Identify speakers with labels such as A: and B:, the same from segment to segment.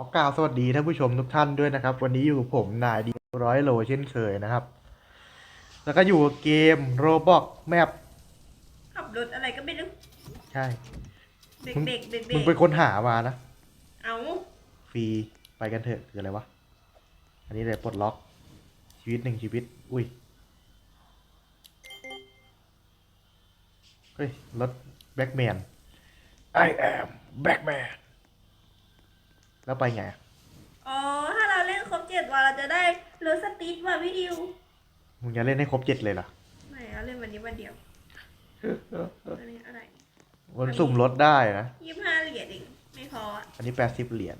A: อกล่าวสวัสดีท่านผู้ชมทุกท่านด้วยนะครับ วันนี้อยู่กับผมนายดีร้อยโลเช่นเคยนะครับ แล้วก็อยู่กับเกมโรบอกแมป
B: ขับรถอะไรก็ไม่รู้
A: ใช่
B: เด็ก
A: มึง
B: เด็กเด็ก
A: มึงเป็นคนหามานะ
B: เอา
A: ฟรีไปกันเถอะคืออะไรวะอันนี้เลยปลดล็อก ชีวิตหนึ่งชีวิต อุ้ยเฮ้ยรถแบ็กแมน I am Batman แล้วไปไงอะ
B: อ๋อ ถ้าเราเล่นครบเจ็ดวันเราจะได้รถสตีทว่ะพี่ดิว
A: มึงจะเล่นให้ครบเจ็ดเลยเหรอ
B: ไม่เราเล่นวันนี้วันเดียวอันนี้อะไร
A: มันสุ่มรถได้นะ
B: ยี่สิบห้าเหรียญเองไม่พออะ
A: อันนี้แปดสิบเหรียญ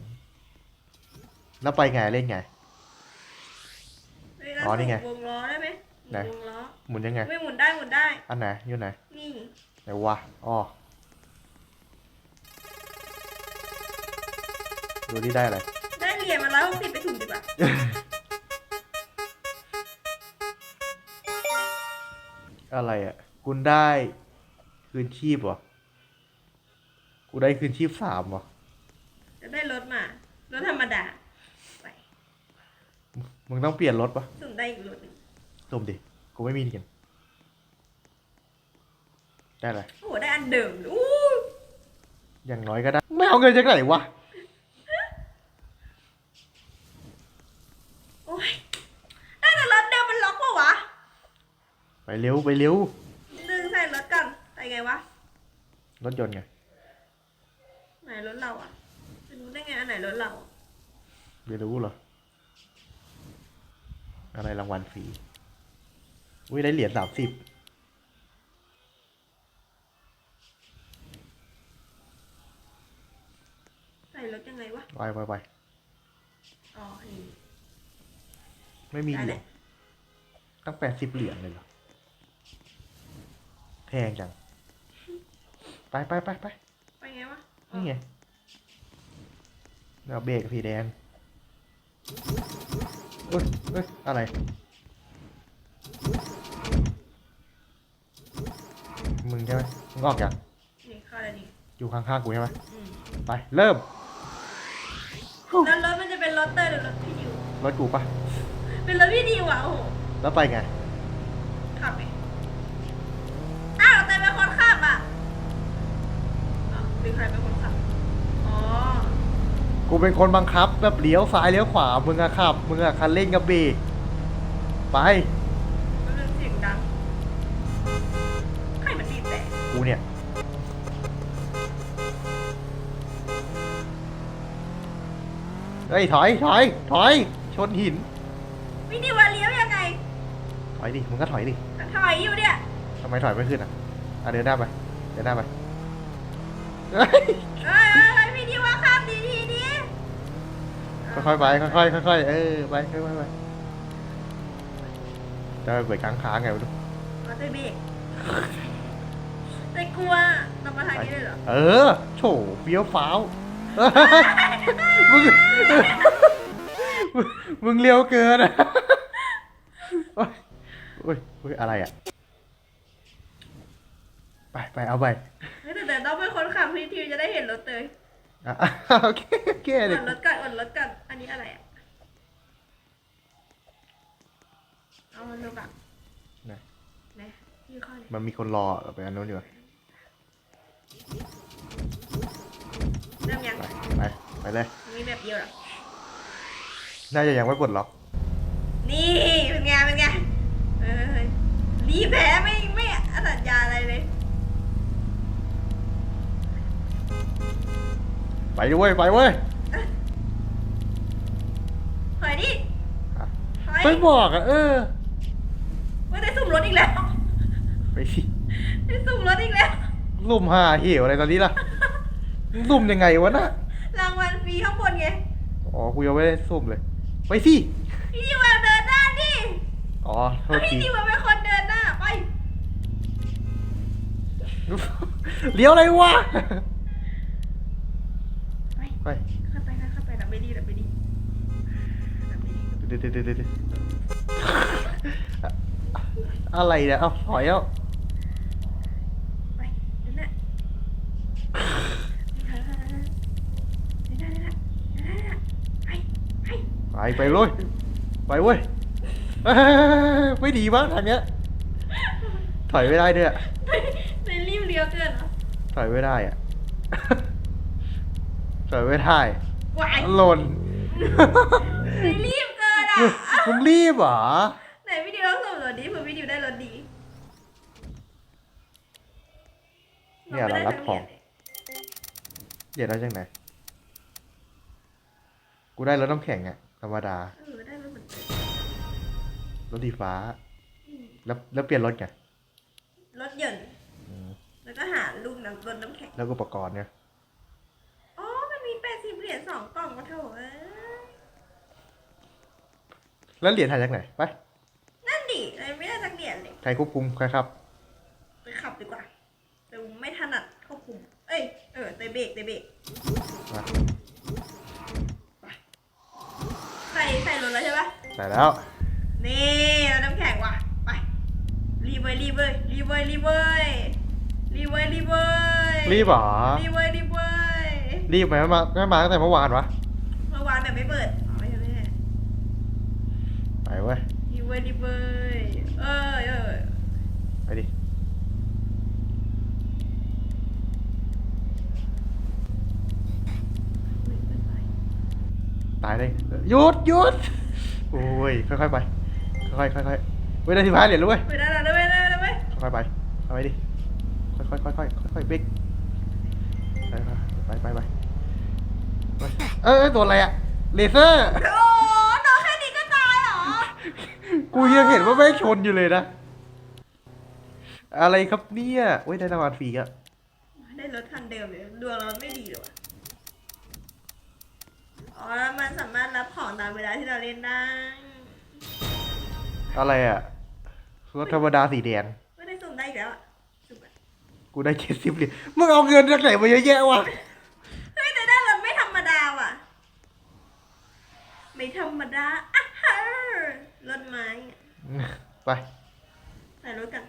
A: แล้วไปไงเล่นไง
B: เฮ้ยเรา
A: อ๋อนี่ไง
B: วงล้อได้ไหม
A: ไหน
B: วงล้อ
A: หมุนยังไง
B: ไม่หมุนได้หมุนได้
A: อันไหนอยู่ไหน
B: นี่
A: ไหนวะ อ๋อ ดูที่ได้อะไร
B: ได้เหรียญมาแล้วหกสิบไปถุงดีกว่า
A: อะไรอะ คุณได้คืนชีพเหรอ กูได้คืนชีพสามเหรอ
B: จะได้รถมารถธรรมดา ไป
A: มึงต้องเปลี่ยนรถปะ
B: สุ่มได้อีกรถหนึ่ง
A: สุ่มดิ กูไม่มีเงินได้เลย
B: โอ้โหได้อันเดิมอู้
A: อย่างน้อยก็ได้ ไม่เอาเงินจากไหนวะ
B: โอ้ ยได้แต่รถเดิมมันล็อกปะวะ
A: ไปเร็วไปเร็ว
B: ดึงใส่รถกันใส่ไงวะ
A: รถยนต์ไง
B: ไหนรถเราอะจะรู้ได้ไงอันไหนรถเราอะ
A: ไม่รู้เหรออะไรรางวัลฟรีอุ้ยได้เหรียญสามสิบ
B: ใส่รถยังไงวะ
A: ไปไปไป
B: อ๋อนี่
A: ไม่มีเหรีย
B: ได้
A: ญ
B: แหละ
A: ตั้งแปดสิบเหรียญเลยเหรอ แพงจัง ไปไปไปไป
B: ไปไงวะอ๋อ
A: นี่ไงแล้วเบรกสีแดงเอ้ยเอ้ยอะไรมึงใช่ไหมมึงออกอย่าง
B: นี่เข้าแล้วนี่
A: อยู่ข้างๆกูใช่ไหม
B: อืม
A: ไปเริ่ม
B: แล้วรถมันจะเป็นรถเตอร์หรือรถพี่ดิว
A: รถกูปะ
B: เป็นรถพี่ดิวอะโอ้โห
A: แล้วไปไง
B: ขับไปอ้าวแต่เป็นคนขับอะอ้าวหรือใครเป็นคนขับ อ๋อ
A: กูเป็นคนบังคับ แบบเลี้ยวซ้ายเลี้ยวขวา มึงอะขับ มึงอะคันเร่งกับเบรกไป
B: แล้วเรื่องเสียงดัง ใครมันบีบแต่
A: กูเนี่ย เฮ้ย ถอย ถอย ถอย ชนหิน
B: พี่ดิวว่าเลี้ยวยังไง
A: ถอยดิมึงก็ถอยดิ
B: ถอยอยู่เนี่ย
A: ทำไมถอยไม่ขึ้นอะอะเดินหน้าไปเดินหน้าไปเฮ้ย
B: เอ้ยเอ้ยเอ้ยพี่ดิวว่าขับดีดีดี
A: ค่อยๆไปค่อยๆค่อยๆเออไปค่อยๆไปจะไปเปิดค้างค้างๆไงไม่รู้
B: มาเตะเบรกแต่กลัวตำมาทางนี้เลยเหรอ
A: เออโถเฟี้ยวฟ้าวมึงมึงมึงเลี้ยวเกินอะโอ้ยโอ้ยโอ้ยอะไรอะ ไปไปเอาไป
B: เฮ้ยแต่แต่ต้องเป็นคนขับพี่ทิวจะได้เห็นรถเลย
A: อะอะโอเคโอเค
B: อ่
A: เดี๋ย
B: อ
A: วน
B: รถกันอ่อนรถกันอันนี้อะไรอะเอารถอะ
A: ไหน
B: ไหนพี่เข้าเลย
A: มันมีคนรอเอาไปอันนู้นดีกว่า
B: เริ่มยัง
A: ไปไปไปเลย
B: มีแบบเดียวเหรอ
A: น่าจะยังไม่ปลดล็อก
B: นี่เป็นไง ไป
A: ด้วยไปเว้ย
B: ถอยดิ
A: อะ
B: ถอย
A: ไม่บอกอะเออ
B: ไม่ได้สุ่มรถอีกแล้ว
A: ไปสิ
B: ได้สุ่มรถอีกแล้ว
A: ลุ่มหาเหวอะไรตอนนี้ล่ะลุ่มยังไงวะน่ะ
B: รางวัลฟรีข้างบนไง
A: อ๋อกูยังไม่ได้ซุ่มเลย ไปสิ
B: พี่ดิวมาเดินหน้าดิ
A: อ๋อโทษ
B: พี่
A: ที
B: ดิวมาเป็นคนเดินหน้าไป
A: เลี้ยวอะไรวะ
B: เดี๋
A: ยวเดี๋ยวเดี๋ยวเดี๋ยวอะไรเนี่ยเอาถอยแล้ว
B: ไปเดินน้าเดินหน้าเดินหน้าเดินน้าเดินหน้า
A: ไปไปเลยไปเว้ยเอ้ยไม่ดีบ้างทางเนี้ย ถอยไม่ได้ด้วยอะ
B: ในรีบเลี้ยวเกินเหรอ
A: ถอยไม่ได้อะ ถอยไม่ได้
B: วาย
A: หล่น
B: ในรี
A: มึงรีบเหรอ
B: ไหนวิดีโอลองส่งรถดีเผื่อวิดีโอได้รถดี
A: เนี่ยเรารับของเดี๋ยวได้จังไหน กูได้รถน้ำแข็งอะธรรมดา
B: เออได้รถเหมือนกัน
A: รถสีฟ้าแล้วแล้วเปลี่ยนรถไง
B: รถยนต์
A: อืม
B: แล้วก็หาลูกน้ำรถน้ำแข็ง
A: แล้วก็อุปกรณ์เนี่ย
B: อ๋อ มันมีแปดสิบเหรียญสองกล่องก็โถเอ้ย
A: แล้วเหรียญหายจากไหนไป
B: นั่นดิเลยไม่ได้สักเหรียญเลย
A: ใครควบคุมใครครับ
B: ไปขับดีกว่าแต่ไม่ถนัดควบคุม เอ้ยเออเตะเบรกเตะเบรก
A: มา
B: ใส่ใส่รถแล้วใช่ปะ
A: ใส่แล้ว
B: นี่เอาน้ำแข็งว่ะไปรีบเว้ยรีบเว้ยรีบเว้ยรีบเว้ยรีบเว้ยรีบเว้ย
A: รีบเหรอ
B: รีบเว้ยรีบเว้ย
A: รีบไหมไม่มาไม่มาตั้งแต่เมื่อวานวะ
B: เมื่อวานแบบไม่เปิดอ๋อไม่ใช่ไม่ใช่
A: ไปเว้ย
B: รีบเว้ยรีบเว้ยเอ้ยเอ้ย
A: ไปดิตายเลยหยุดหยุดโอ้ยค่อยๆไปค่อยๆค่อยๆเว้ยได้ที่พายเหรียญแล้วเว้ย
B: ไปได้แล้วได้ไหมได้ไหมได้ไหม
A: ค่อยๆไปเอาไปดิค่อยๆค่อยๆค่อยๆเบรกไปไปไปไปไปเอ้ยตัวอะไรอะเลเซอร์
B: โอ้โดนแค่นี้ก็ตายเหรอ
A: กูยังเห็นว่าแม่งชนอยู่เลยนะ อะไรครับเนี่ยเว้ยได้รางวัลฟรีอะ
B: ได้รถคันเดิมเลยดวงเราไม่ดีหรอวะอ๋อแล้วมันสามารถรับของตามเวลาที่เราเล่นได้
A: อะไรอะรถธรรมดาสีแดง
B: ไม่ได้สุ่มได้อีกแล้วอะสุ่มอะ
A: กูได้เจ็ดสิบเหรียญมึงเอาเงินจากไหนมาเยอะแยะวะ
B: เฮ้ยแต่ได้รถไม่ธรรมดาว่ะ ไม่ธรรมดาอะฮะ รถไม้อะ
A: ไป
B: ใส่รถกัน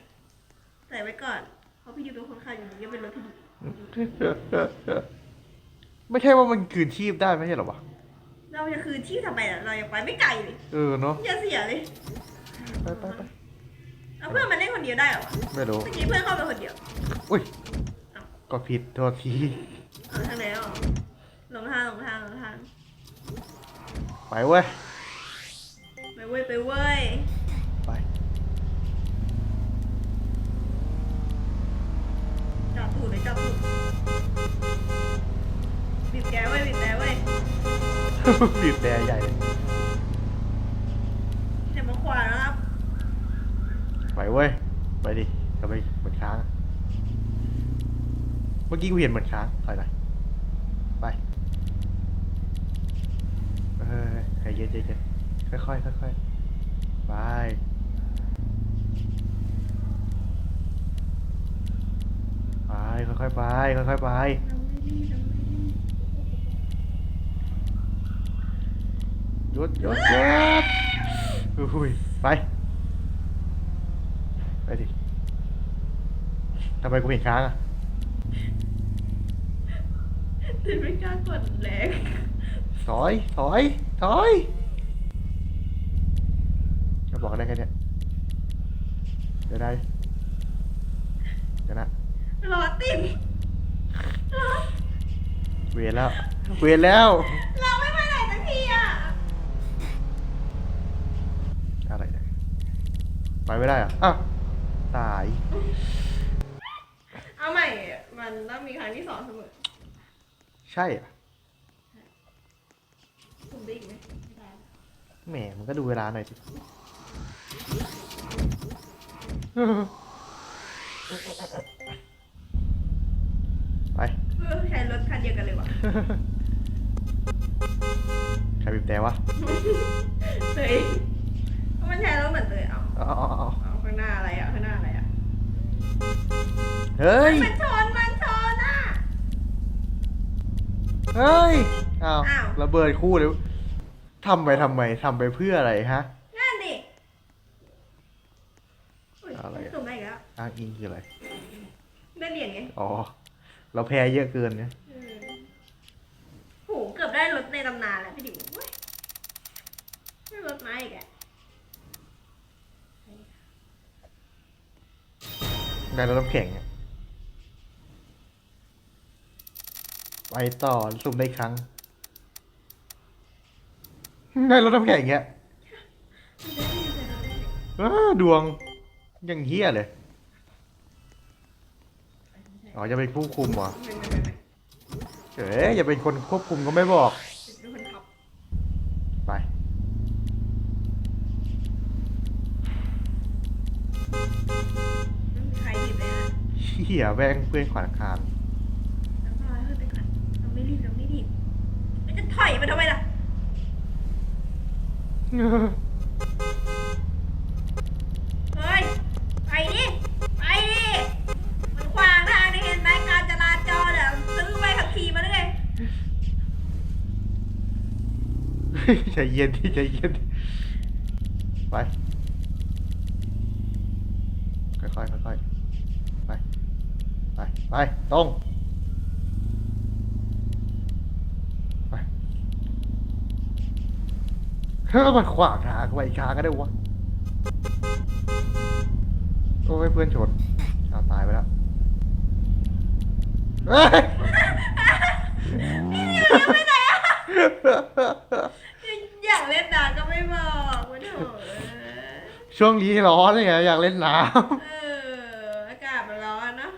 B: ใส่ไว้ก่อน เพราะพี่ดิวเป็นคนขับอยู่ดีก็เป็นรถพี่ดิว
A: ไม่ใช่ว่ามันคืนชีพได้ไม่ใช่เหรอวะ
B: เราจะคือที่ทำไมล่ะเรายังไปไม่ไกลเลย
A: เออเนาะ
B: อย่าเสียเลย
A: ไปไปไป
B: เอาเพื่อนมาเล่นคนเดียวได้เหรอวะ
A: ไม่รู้
B: เมื่อกี้เพื่อนเข้าไปคนเดียว
A: อุ้ย ก็ผิดโทษที
B: เอาทางไหนอะลงทางลงทางลงทาง
A: ไปเว้ย
B: ไป เว้ย ไปเว้ย
A: ไป
B: จับถูกเลยจับถูกบีบแกเว้ยบีบแกเว้ย
A: บีบแดงใหญ่เลย
B: เดี๋ยวมาขวาแล้วครับ
A: ไปเว้ย ไปดิทำไมเหมือนค้าง เมื่อกี้กูเห็นเหมือนค้างถอยหน่อยไปเออใจเย็นใจเย็น ค่อยๆค่อยๆไปไปค่อยๆไปค่อยๆไปหยุดหยุดหยุดอุ้ยไป ไปดิทำไมกูเห็นค้างอะ
B: ติดไม่กล้ากดแรง
A: ถอย ถอย ถอยจะ บอกได้แค่เนี้ยเดี๋ยวได้เดี๋ยวนะ
B: รอติดรอ
A: เวียนแล้ว เวียนแล้ว
B: เราไม่ไปไหนสักทีอะ
A: อะไรเนี่ยไปไม่ได้เหรอะอ้าวตาย
B: เอาใหม่มันต้องมีครั้งที่สองเสมอ
A: ใช่อะ
B: สุ่มได้อีกไหมไม่ได้
A: แหมมันก็ดูเวลาหน่อยสิ ไป
B: เพื่อใช้รถคันเดียวกันเลยว่ะ
A: ใครบีบแต่วะ
B: เตยมันใช้รถเหมือนเตยเอา
A: เอาเอาเอาเอา
B: เอาข้างหน้าอะไรอะข้างหน้าอะไรอะ
A: เฮ้ย
B: มันชนมันชนอะ
A: เฮ้ยอ้าว
B: อ้าว
A: ระเบิดคู่เลยทำไปทำไมทำไปเพื่ออะไรฮะ
B: นั่นดิย
A: อะไรอะ
B: สุ่มได้ อีกแล้ว
A: อ้างอิงคืออะไร
B: ได้เหรียญไง
A: อ๋อ เราแพ้เยอะเกินเนี่ย
B: เออโหเกือบได้รถในตำนานแล้วพี่ดิวเว้ยมาอีกอะ
A: ได้รถน้ำแข็งอะไปต่อสุ่มได้อีกครั้ง ได้รถน้ำแข็งเงี้ยอ้าดวงยังเฮี้ยเลย อ๋อจะเป็นผู้คุมเหรอ
B: ไม่ไม่ไม่ไม่
A: เอ๋ยอย่าเป็นคนควบคุมก็ไม่บอก
B: เป็นคนขับ
A: ไป
B: ไม่มีใครหยิบเลยนะ
A: เฮี้ยแม่งเพื่อนขวางทาง
B: แล้วก็รอให้เพื่อนไปก่อนเราไม่รีบเราไม่รีบมันจะถอยมาทำไมล่ะ
A: ใจเย็นที่ใจเย็น ไป ค่อยๆค่อยๆไป ไป ไป ตรง ไปเฮ้ยมันขวางทางไว้อีกทางก็ได้วะ โอ้ยเพื่อนชนเอาตายไปแล้ว เฮ้ย ไปไหน
B: อยากเล่นน้ำก็ไม่บอกมาเถอะ
A: ช่วงนี้ร้อนเลยไงอยากเล่นน้
B: เอออากาศมันร้อนเนาะ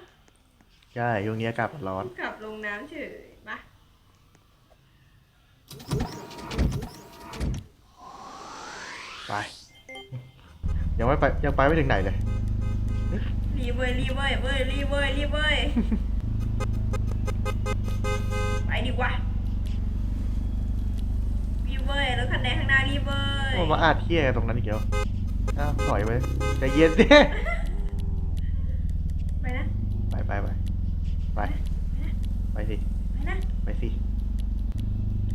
B: ำ
A: ใช่ช่วงนี้อากาศมันร้อน
B: ขับลงน้ำเฉยปะ
A: ไป ยังไม่ไปยังไปไม่ถึงไหนเลย
B: รีบเว้ยรีบเว้ยเว้ยรีบเว้ยรีบเว้ย ไปดีกว่ารีบเว้ยแล้วคันแดงข้างหน้ารีบเว้ย
A: โอ้มาอาดเที่ยตรงนั้นอีกแล้ว อ้าวถอยไปใจเย็นสิ
B: ไปนะ
A: ไปไปไปไปไปสิ
B: ไปนะ
A: ไปสิ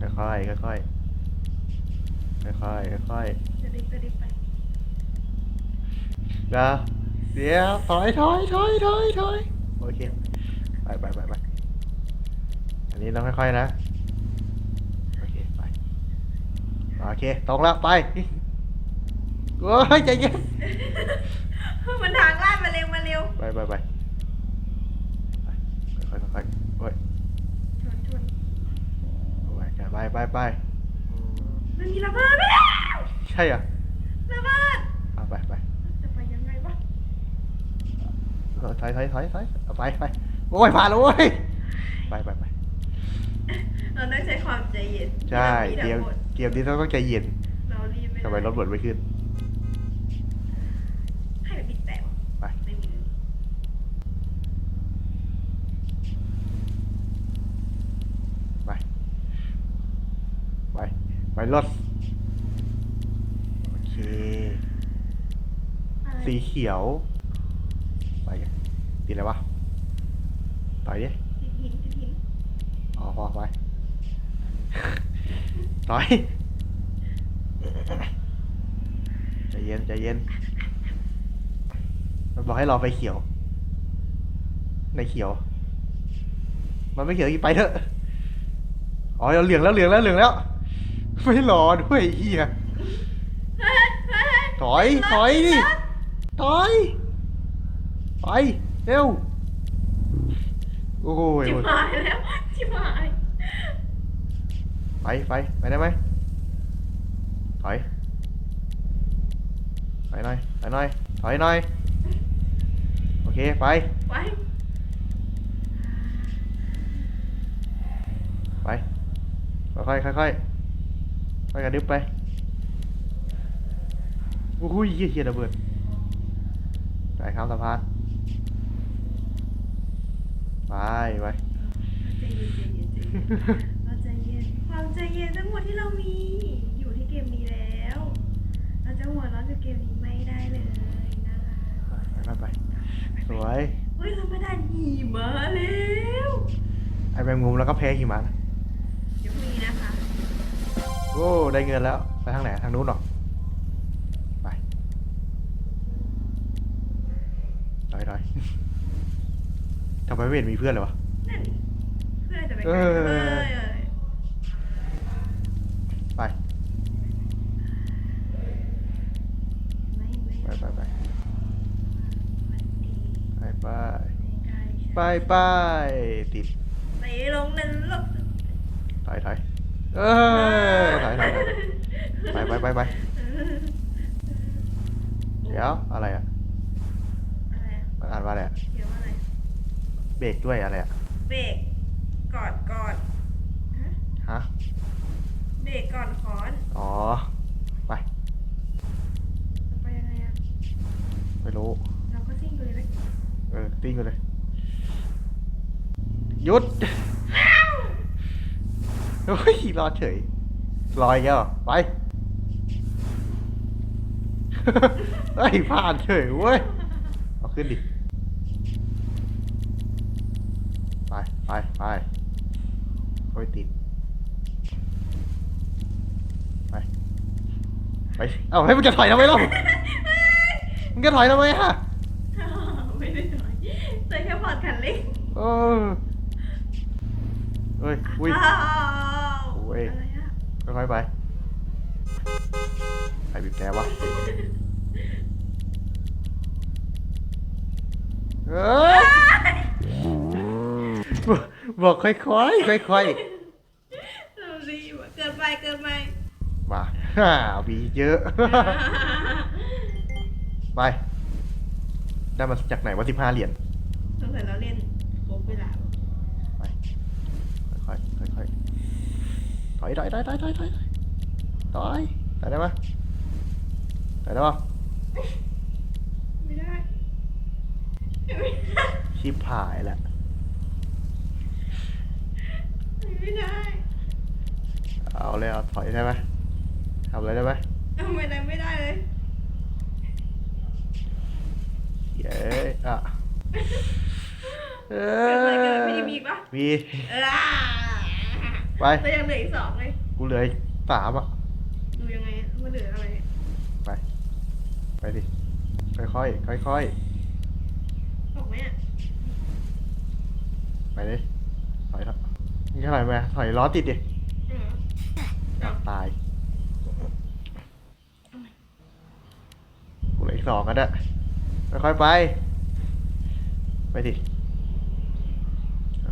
A: ค่อยๆค่อยๆค่อยๆค่อย
B: จะรีบจะรีบไป
A: ๆเดี๋ยวเดี๋ยวถอยถอยถอยถอยถอยโอเคไปไปไปไปอันนี้ต้องค่อยๆนะโอเคไปโอเคตรงแล้วไป โอ้ยใจเย็น
B: มันทางลาดมาเร็วมาเร็ว
A: ไปไปไปไปค่อยๆค่อยๆโอ้ย
B: ชนชน
A: ไปไปไปไป
B: มันมีระเบิดไปแล้ว
A: ใช่เหรอะ
B: ระเบิด
A: เอาไปไป
B: จะไปยังไงวะ
A: เออถอยถอยถอยถอยเอาไปไปโอ้ยผ่านแล้วโว้ยไปไปไป
B: เราต้องใช้ความใจเย็น
A: ใช่
B: รา
A: เกม
B: ทั้งหมด
A: เกมนี้ต้องต้องใจเย็น
B: เรารีบไม่
A: ทำไมรถบดไม่ขึ้น
B: ให้มันบิดแตก
A: ไป
B: ไม่มี
A: ไป ไป ไปรถโอเค
B: อะไร
A: สีเขียว ไปกันตีอะไรวะต่อยดิ
B: ติดหินติดหิน
A: อ๋อพอไป ต่อยใจเย็นใจเย็นมันบอกให้รอไฟเขียว ในเขียว มันไม่เขียวอีกไปเถอะ อ๋อเหลืองแล้วเหลืองแล้วเหลืองแล้ว ไม่รอด้วยไอ้เฮีย
B: เฮ้ยเฮ้ย
A: ถอย ถอยดิ ถอย ไป เร็ว โอ้ย
B: ชิบหายแล้วชิบหาย
A: ไปไปไปได้ไหมถอย ไปหน่อย ไปหน่อย ถอยหน่อย โอเค ไป
B: ไป
A: ไป ค่อยๆค่อยๆค่อย กระดึบไปโอ้ยเหี้ยเหี้ยระเบิดไปข้ามสะพานไปไป
B: ใจเย็นใจเย็นใจเย็นเราใจเย็นความใจเย็นทั้งหมดที่เรามี อยู่ที่เกมนี้แล้ว เราจะหัวเราะกับเกมนี้ไม่ได้เลยนะคะ
A: ไปไปไปสวย
B: เฮ้ยเรามาได้หิมะแล้ว
A: ไอ้แมงมุมแล้วก็แพ้หิมะนะ โอ้ได้เงินแล้ว ไปทางไหน ทางนู้นหรอ ไปลอยลทำไมไม่เห็นมีเพื่อนเลยวะ
B: เพื่อนจะไป
A: เอ
B: กันเอ้ยไป ไม่
A: ไม่ไปไปไปไปไป
B: ไม่ไปไป
A: ติด ใช่
B: ไปลงนรก
A: ถอยถอย เออถอยถอยถอยไปไปไปไปเดี๋ยวอะไรอะ
B: อะไรอะ
A: มันอ่านว่าอะไรอะ
B: เขียนว่าอะไร
A: เบรกด้วยอะไรอะ
B: เบรกกอดกอดฮะ
A: ฮะ
B: เบรกก่อนค้อน
A: อ๋อไป
B: ไปยังไงอะ
A: ไม่รู้
B: เราก็ซิ่งไปเลยไหม
A: เออติ้งไปเลยหยุด เฮ้ยรอดเฉยลอยแกเหรอไป เฮ้ยผ่านเฉยเว้ย เอาขึ้นดิ ไปไปไปค่อยติด ไป ไป เอาให้ยมึงจะถอยทำไมล่ะมึงจะถอยทำไมฮะ
B: ไม่ได้หน่อยแต่แค่พอดคันเร่ง
A: เออเฮ้ยอุ้ย
B: อ้าว
A: โอ้ย
B: อะไรอะ
A: ค่อยๆไปใครบีบแกวะเอ้ยบอกบอกค่อยๆค่อย
B: เราดีว่ะเกินไปเกินไป
A: ๆมาฮ่าบีเยอะ ไป ได้มาจากไหนวะสิบห้าเหรียญ
B: สงสัยเราเล่นครบเวลา
A: ไป ค่อยๆ ค่อยๆ ถอยถอยถอยถอยถอยถอยถอยถอยถอยได้ปะถอยได้ปะ
B: ไม่ได้ไม่ได้
A: ชิบหายแหละ
B: ไม่ได้
A: เอาเลยเอาถอยได้ไหมทำอะไรได้ไหม
B: ทำไมได้ไม่ได้เลย
A: เย้อะเอ
B: เกินไปเกิน
A: อ
B: ไม่ได้มีอีกปะ
A: มี
B: เออ
A: ไป
B: แต่ยังเหลืออีกสองเลย
A: กูเหลืออีกสามอะ
B: ดูยังไงว่าเหลืออะไร
A: ไป ไปดิ ค่อยๆค่อย
B: ออกไหมอะ
A: ๆ ไปดิถอยครับนี่เท่าไหร่ไหมถอยล้อติดดิ
B: เออเอา
A: ตาย กูเหลืออีกสองกันอะค่อยๆไป ไปดิ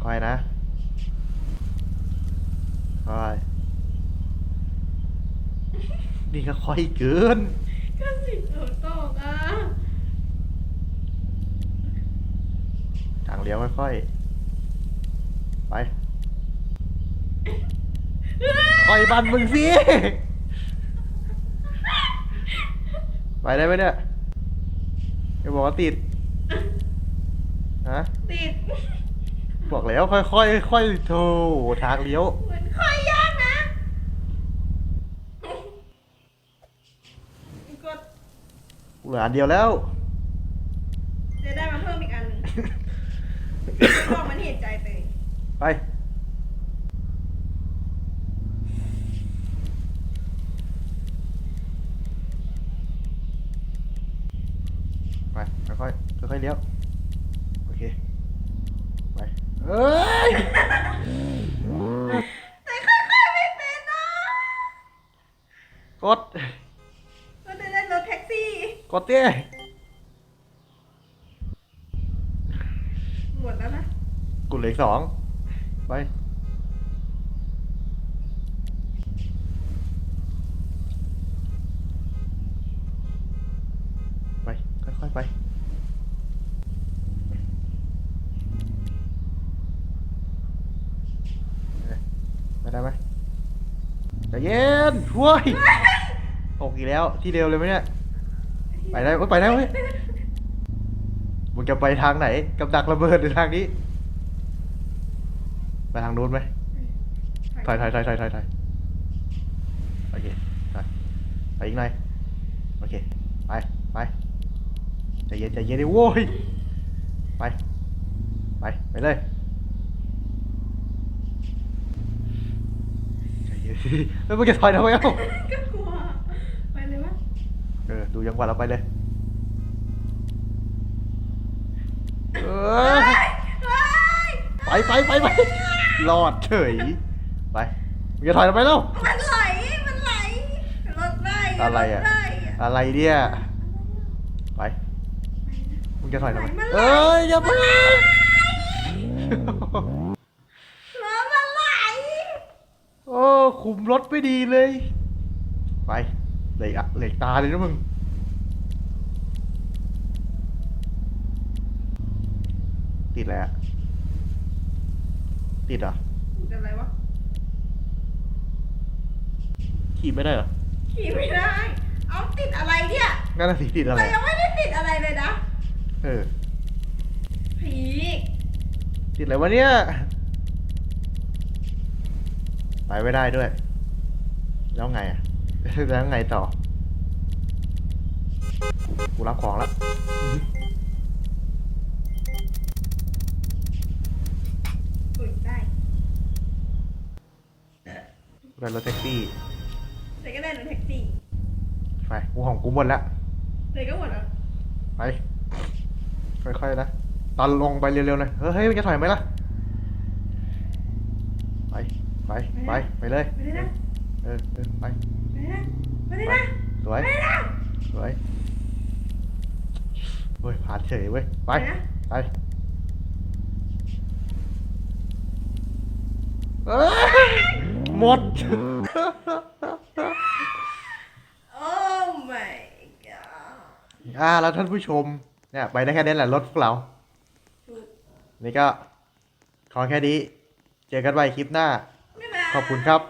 A: ค่อยๆนะ ค่อยนี่ก็ค่อยเกิน
B: ก็สิโดนตกอะ
A: ทางเลี้ยวค่อยๆ ไป ค่อยบันมึงสิ ไปได้ไหมเนี่ยจะบอกว่าติด ฮะ
B: ติด
A: บอกแล้วค่อยๆค่อยๆโธ่ทางเลี้ยว
B: เหมือนค่อยยากนะกด
A: เหลืออันเดียวแล้ว
B: จะได้มาเพิ่มอีกอันหนึ่งบอกมันเห็นใจตัวเอง
A: ไป ไป ค่อยๆ ค่อยๆ เลี้ยว โอเค ไป เอ้ย
B: แต่ค่อยๆไม่เป็นนะ
A: กด
B: ด
A: เต้
B: หมดแล้วนะ
A: กูเหลืออกสองไป ไป ค่อยๆไป ไปได้ไหมใจเย็นช่วย ตกอีกแล้ว ที่เร็วเลยไหมเนี่ย ไปได้โอ๊ยไปได้เว้ยมึงจะไปทางไหน กับดักระเบิดหรือทางนี้ ไปทางนู้นไหมถอยถอยถอยถอยถอยถอยโอเคถอยไปอีกหน่อย โอเค ไป ไปใจเย็นใจเย็นดิโว้ย ไป ไป ไปเลยใจเย็นแล้วมึงจะถอยทำไมเอ้า ดูจังหวะเราไปเลยไปไปไปไปรอดเฉยไปมึงจะถอยเราไปแล้ว
B: มันไหล มันไหลรถไหล
A: อะไรอะอะไรเนี่ยไปมึงจะถอยเรา
B: ไป
A: เอ้ยอย่าไป
B: รถมันไหล
A: โอ้คุมรถไม่ดีเลย ไปเหล็กอะเหล็กตาเลยนะมึง ติดแล้วติดเหรอะ
B: เป็นอะไรวะ
A: ขี่ไม่ได้เหรอ
B: ขี่ไม่ได้ เอาติดอะไรเนี่ย
A: นั่นน่ะสิติดอะไร
B: แต่ยังไม่ได้ติดอะไรเลยนะ
A: เออ
B: ผี
A: ติดอะไรวะเนี่ยไปไม่ได้ด้วย แล้วไงอะ แล้วไงต่อ กูรับของแล้ว
B: อุ้ยได้
A: กู ได้รถแท็กซี่
B: แต่ก็ได้รถแท็กซี่
A: ไปกูของกูหมดแล้ว
B: เลยก็หมดแล้ว
A: ไปค่อยๆนะตอนลงไปเร็วๆหน่อยเฮ้ยมันจะถอยไหมล่ะไปไปไปไปเลย
B: ไปเลยนะ
A: เออเออไป
B: ไปเลยนะไปเลยนะ
A: สวย
B: ไปเลยนะ
A: สวยเฮ้ยผ่านเฉยเว้ยไป
B: นะ
A: ไปเอ้ย หมด
B: โอ้ my god
A: อ่าแล้วท่านผู้ชมเนี่ยไปได้แค่นี้แหละรถพวกเรา
B: ถูก
A: นี่ก็ ขอแค่นี้ เจอกันใหม่คลิปหน้า
B: บ๊ายบาย
A: ขอบคุณครับ